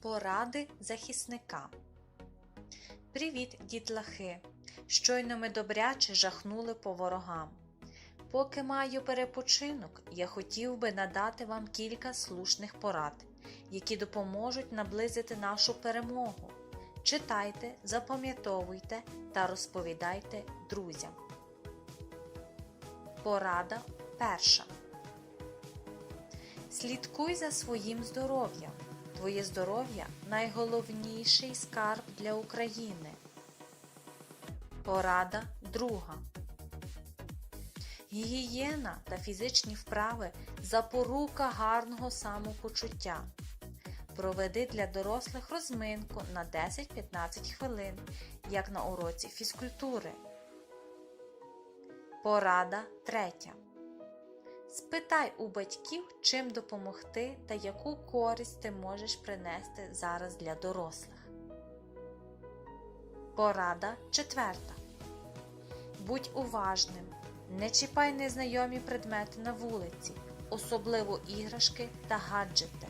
Поради захисника. Привіт, дітлахи! Щойно ми добряче жахнули по ворогам. Поки маю перепочинок, я хотів би надати вам кілька слушних порад, які допоможуть наблизити нашу перемогу. Читайте, запам'ятовуйте та розповідайте друзям. Порада перша. Слідкуй за своїм здоров'ям. Твоє здоров'я найголовніший скарб для України. Порада друга. Гігієна та фізичні вправи запорука гарного самопочуття. Проведи для дорослих розминку на 10-15 хвилин, як на уроці фізкультури. Порада третя. Спитай у батьків, чим допомогти та яку користь ти можеш принести зараз для дорослих. Порада четверта. Будь уважним. Не чіпай незнайомі предмети на вулиці, особливо іграшки та гаджети.